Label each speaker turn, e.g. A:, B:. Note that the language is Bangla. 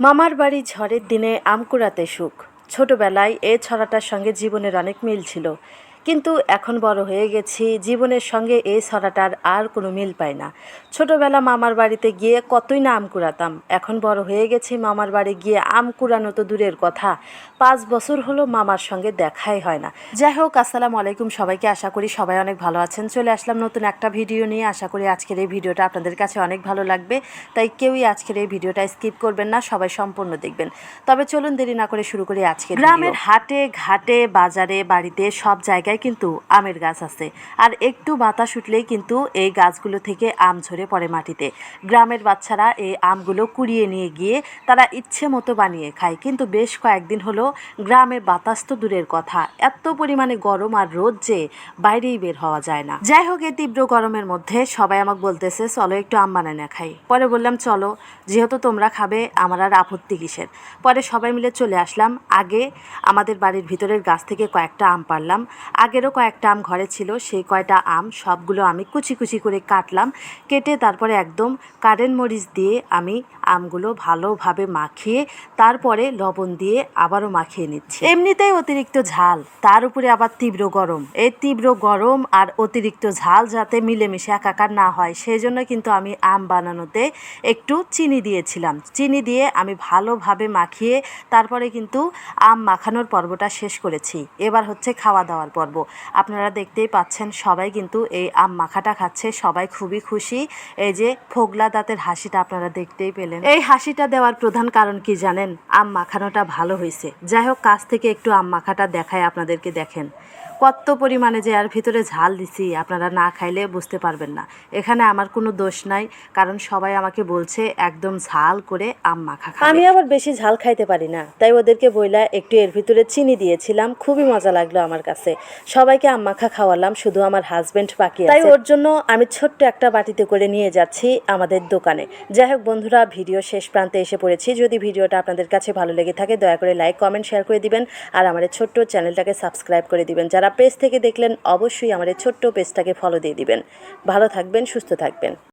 A: মামার বাড়ি ঝড়ের দিনে আম কুড়াতে সুখ। ছোটবেলায় এ ছড়াটার সঙ্গে জীবনের অনেক মিল ছিল। কিন্তু এখন বড় হয়ে গেছি জীবনের সঙ্গে এই ছড়াটার আর কোনো মিল পাই না। ছোটবেলা মামার বাড়িতে গিয়ে কতই না আম কুড়াতাম এখন বড় হয়ে গেছি মামার বাড়ি গিয়ে আম কুড়ানো তো দূরের কথা পাঁচ বছর হলো মামার সঙ্গে দেখাই হয় না। যাই হোক আসসালামু আলাইকুম সবাইকে আশা করি সবাই অনেক ভালো আছেন। চলে আসলাম নতুন একটা ভিডিও নিয়ে আশা করি আজকের এই ভিডিওটা আপনাদের কাছে অনেক ভালো লাগবে তাই কেউই আজকের এই ভিডিওটা স্কিপ করবেন না সবাই সম্পূর্ণ দেখবেন। তবে চলুন দেরি না করে শুরু করি আজকে গ্রামের হাটে ঘাটে বাজারে বাড়িতে সব জায়গায় কিন্তু আমের গাছ আছে। আর একটু বাতাস উঠলেই কিন্তু এই গাছগুলো থেকে আম ঝরে পড়ে মাটিতে। গ্রামের বাচ্চারা এই আমগুলো কুড়িয়ে নিয়ে গিয়ে তারা ইচ্ছে মতো বানিয়ে খায়। কিন্তু বেশ কয়েকদিন হলো গ্রামে বাতাস তো দূরের কথা। এত পরিমাণে গরম আর রোদ যে বাইরেই বের হওয়া যায় না। যাই হোক, এই তীব্র গরমের মধ্যে সবাই আমাকে বলতেছে, চলো একটু আম বানায় না খাই। পরে বললাম, চলো, যেহেতু তোমরা খাবে, আমার আর আপত্তি কিসের? পরে সবাই মিলে চলে আসলাম। আগে আমাদের বাড়ির ভিতরের গাছ থেকে কয়েকটা আম পারলাম আগেরও কয়েকটা আম ঘরে ছিল, সেই কয়টা আম সবগুলো আমি কুচি কুচি করে কাটলাম, কেটে তারপরে একদম কারেন্ট মরিচ দিয়ে আমি আমগুলো ভালোভাবে মাখিয়ে তারপরে লবণ দিয়ে আবারও মাখিয়ে নিচ্ছি। এমনিতেই অতিরিক্ত ঝাল, তার উপরে আবার তীব্র গরম। এই তীব্র গরম আর অতিরিক্ত ঝাল যাতে মিলেমিশে একাকার না হয় সেই জন্য কিন্তু আমি আম বানানোতে একটু চিনি দিয়েছিলাম। চিনি দিয়ে আমি ভালোভাবে মাখিয়ে তারপরে কিন্তু আম মাখানোর পর্বটা শেষ করেছি। এবার হচ্ছে খাওয়া দাওয়ার পর্ব। আপনারা দেখতেই পাচ্ছেন সবাই কিন্তু এই আম মাখাটা খাচ্ছে, সবাই খুবই খুশি। এই যে ফোগলা দাঁতের হাসিটা আপনারা দেখতেই পেলেন। এই হাসিটা দেওয়ার প্রধান কারণ কি জানেন? আম মাখানোটা ভালো হয়েছে। যাই হোক, কাছ থেকে একটু আম মাখাটা দেখায় আপনাদেরকে দেখেন। কত পরিমাণে যে আর ভিতরে ঝাল দিছি আপনারা না খাইলে বুঝতে পারবেন না। এখানে আমার কোনো দোষ নাই কারণ সবাই আমাকে বলছে একদম ঝাল করে আম মাখা আমি আবার বেশি ঝাল খাইতে পারি না তাই ওদেরকে বইলা একটু এর ভিতরে চিনি দিয়েছিলাম খুবই মজা লাগল আমার কাছে। সবাইকে আম মাখা খাওয়ালাম শুধু আমার হাজবেন্ড বাকি তাই ওর জন্য আমি ছোট্ট একটা বাটিতে করে নিয়ে যাচ্ছি আমাদের দোকানে। যাই হোক বন্ধুরা ভিডিও শেষ প্রান্তে এসে পড়েছি। যদি ভিডিওটা আপনাদের কাছে ভালো লেগে থাকে দয়া করে লাইক কমেন্ট শেয়ার করে দিবেন। আর আমার এই ছোট্ট চ্যানেলটাকে সাবস্ক্রাইব করে দিবেন। যারা পেজ থেকে দেখলেন অবশ্যই আমাদের ছোট্ট পেজটাকে ফলো দিয়ে দিবেন। ভালো থাকবেন সুস্থ থাকবেন।